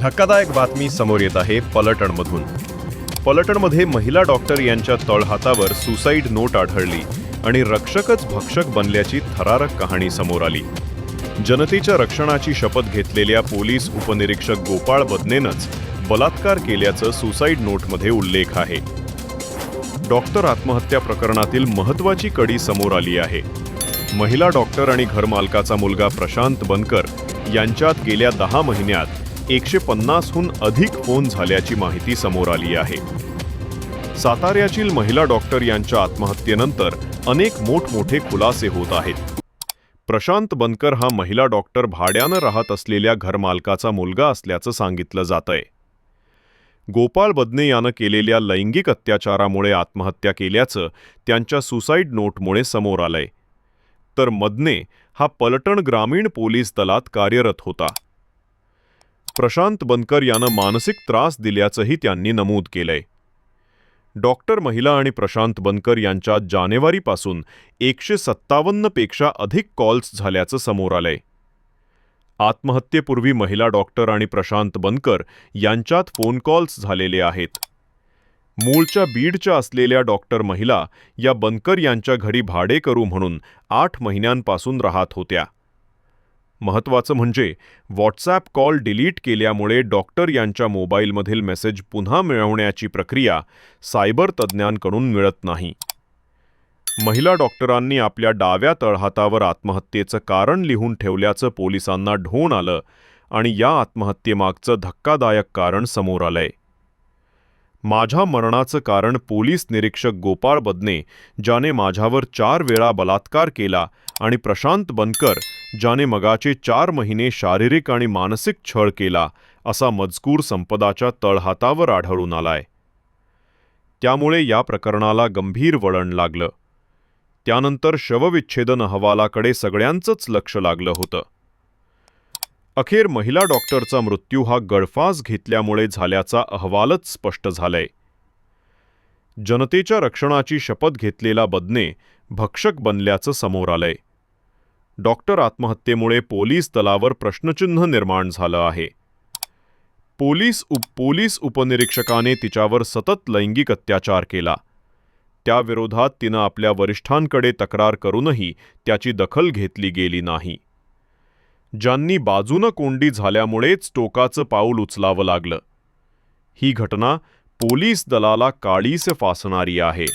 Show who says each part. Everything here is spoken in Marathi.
Speaker 1: धक्कादायक बातमी समोर येत आहे पलटणमधून. पलटणमध्ये महिला डॉक्टर यांच्या तळहातावर सुसाईड नोट आढळली आणि रक्षकच भक्षक बनल्याची थरारक कहाणी समोर आली. जनतेच्या रक्षणाची शपथ घेतलेल्या पोलीस उपनिरीक्षक गोपाळ बदनेनंच बलात्कार केल्याचं सुसाईड नोटमध्ये उल्लेख आहे. डॉक्टर आत्महत्या प्रकरणातील महत्वाची कडी समोर आली आहे. महिला डॉक्टर आणि घरमालकाचा मुलगा प्रशांत बनकर यांच्यात गेल्या दहा महिन्यात एकशे पन्नासहून अधिक फोन झाल्याची माहिती समोर आली आहे. साताऱ्यातील महिला डॉक्टर यांच्या आत्महत्येनंतर अनेक मोठमोठे खुलासे होत आहेत. प्रशांत बनकर हा महिला डॉक्टर भाड्यानं राहत असलेल्या घरमालकाचा मुलगा असल्याचं सांगितलं जातंय. गोपाळ बदने यानं केलेल्या लैंगिक अत्याचारामुळे आत्महत्या केल्याचं त्यांच्या सुसाईड नोटमुळे समोर आलंय. तर मदने हा पलटण ग्रामीण पोलीस दलात कार्यरत होता. प्रशांत बनकर यानं मानसिक त्रास दिल्याचंही त्यांनी नमूद केलंय. डॉक्टर महिला आणि प्रशांत बनकर यांच्यात जानेवारीपासून एकशे सत्तावन्नपेक्षा अधिक कॉल्स झाल्याचं समोर आलंय. आत्महत्येपूर्वी महिला डॉक्टर आणि प्रशांत बनकर यांच्यात फोन कॉल्स झालेले आहेत. मूळच्या बीडच्या असलेल्या डॉक्टर महिला या बनकर यांच्या घरी भाडेकरू म्हणून आठ महिन्यांपासून राहत होत्या. महत्त्वाचं म्हणजे व्हॉट्सॲप कॉल डिलीट केल्यामुळे डॉक्टर यांच्या मोबाईलमधील मेसेज पुन्हा मिळवण्याची प्रक्रिया सायबर तज्ज्ञांकडून मिळत नाही. महिला डॉक्टरांनी आपल्या डाव्या तळहातावर आत्महत्येचं कारण लिहून ठेवल्याचं पोलिसांना ढोण आलं आणि या आत्महत्येमागचं धक्कादायक कारण समोर आलंय. माझ्या मरणाचं कारण पोलीस निरीक्षक गोपाळ बदने ज्याने माझ्यावर चार वेळा बलात्कार केला आणि प्रशांत बनकर ज्याने मगाचे चार महिने शारीरिक आणि मानसिक छळ केला असा मजकूर संपदाच्या तळहातावर आढळून आलाय. त्यामुळे या प्रकरणाला गंभीर वळण लागलं. त्यानंतर शवविच्छेदन अहवालाकडे सगळ्यांचंच लक्ष लागलं होतं. अखेर महिला डॉक्टरचा मृत्यू हा गळफास घेतल्यामुळे झाल्याचा अहवालच स्पष्ट झालाय. जनतेच्या रक्षणाची शपथ घेतलेला बदने भक्षक बनल्याचं समोर आलंय. डॉक्टर आत्महत्येमुळे पोलीस दलावर प्रश्नचिन्ह निर्माण झालं आहे. पोलीस उप पोलीस उपनिरीक्षकाने तिच्यावर सतत लैंगिक अत्याचार केला. त्याविरोधात तिनं आपल्या वरिष्ठांकडे तक्रार करूनही त्याची दखल घेतली गेली नाही. ज्यांनी बाजूनं कोंडी झाल्यामुळेच टोकाचं पाऊल उचलावं लागलं. ही घटना पोलीस दलाला काळीस फासणारी आहे.